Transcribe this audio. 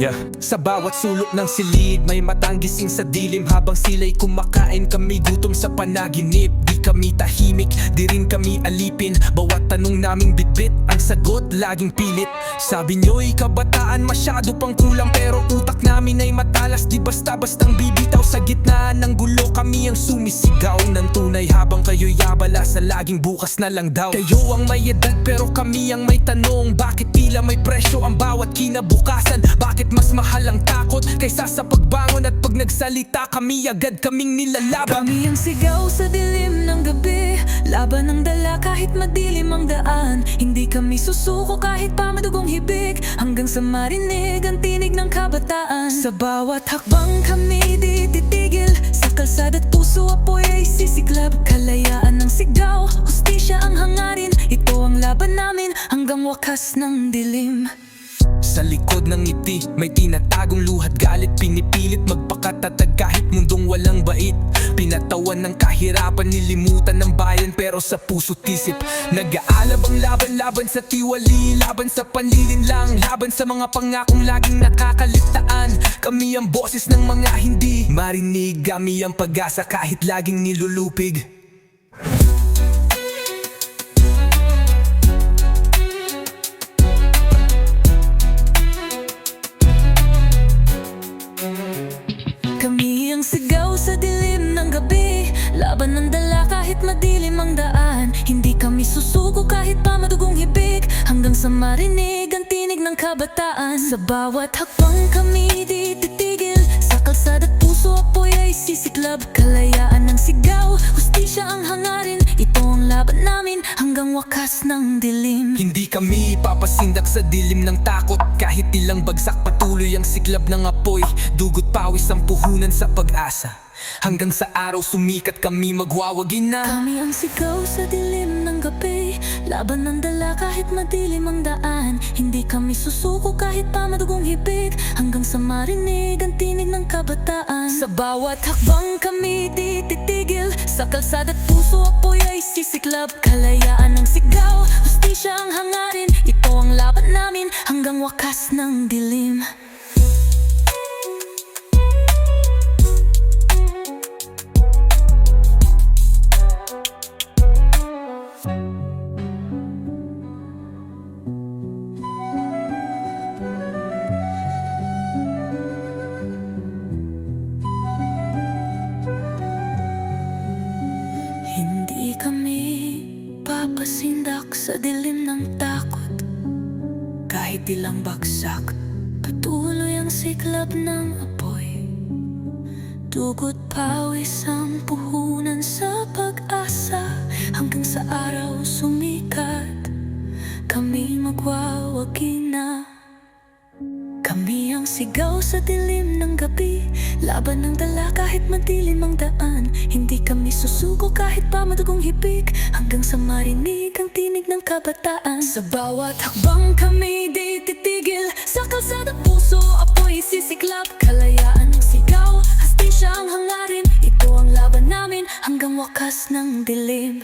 Yeah. Sa bawat sulok ng silid May matang gising sa dilim Habang sila'y kumakain kami Gutom sa panaginip Di kami tahimik Di rin kami alipin. Bawat tanong naming bitbit Ang sagot laging pilit. Sabi nyo'y kabataan Masyado pang kulang Pero utak namin ay matalas. Di basta-bastang bibitaw Sa gitna ng gulo. Kami ang sumisigaw ng tunay Habang kayo'y yabala Sa laging bukas na lang daw. Kayo ang may edad Pero kami ang may tanong. Bakit tila may presyo Ang bawat kinabukasan? Bakit mas mahal ang takot Kaysa sa pagbangon? At pag nagsalita Kami agad kaming nilalaban. Kami ang sigaw sa dilim ng gabi. Laban ng dala kahit madilim ang daan. Hindi kami susuko kahit pa madugong hibig Hanggang sa marinig ang tinig ng kabataan. Sa bawat hakbang kami di titigil. Sa kalsada't puso apoy ay sisiklab. Kalayaan ng sigaw, hustisya ang hangarin. Ito ang laban namin hanggang wakas ng dilim Sa likod ng ngiti. May tinatagong luhat galit Pinipilit magpakatatag kahit mundong walang bait. Pinatawan ng kahirapan Nilimutan ng bayan Pero sa puso't isip Nag-aalab ang laban-laban sa tiwali Laban sa panlilin lang Laban sa mga pangakong laging nakakaligtaan Kami ang boses ng mga hindi Marinig kami ang pag-asa kahit laging nilulupig Laban ng dala kahit madilim ang daan. Hindi kami susuko kahit pa madugong hibig. Hanggang sa marinig ang tinig ng kabataan. Sa bawat hakbang kami di titigil. Sa kalsada't puso apoy ay sisiklab. Kalayaan ng sigaw, hustisya ang hangarin. Ito ang laban namin hanggang wakas ng dilim. Hindi kami papasindak sa dilim ng takot. Kahit ilang bagsak patuloy ang siklab ng apoy. Dugot pawis ang puhunan sa pag-asa Hanggang sa araw sumikat kami magwawagin na. Kami ang sigaw sa dilim ng gabi. Laban ng dala kahit madilim ang daan. Hindi kami susuko kahit pa madugong hibig. Hanggang sa marinig ang tinig ng kabataan. Sa bawat hakbang kami di titigil Sa kalsada't puso apoy ay sisiklab. Kalayaan ng sigaw, hustisya ang hangarin. Ito ang laban namin hanggang wakas ng dilim papasindak sa dilim ng takot. Kahit ilang bagsak Patuloy ang siklab ng apoy. Dugot pawis ang puhunan sa pag-asa Hanggang sa araw sumikat. Kami magwawagi na. Kami ang sigaw sa dilim ng gabi Laban ng dala kahit madilim ang daan. Hindi kami susuko kahit pa madugong hibig Hanggang sa marinig ang tinig ng kabataan. Sa bawat hakbang kami di titigil. Sa kalsada puso apoy sisiklab Kalayaan ng sigaw, hastisya ang hangarin. Ito ang laban namin hanggang wakas ng dilim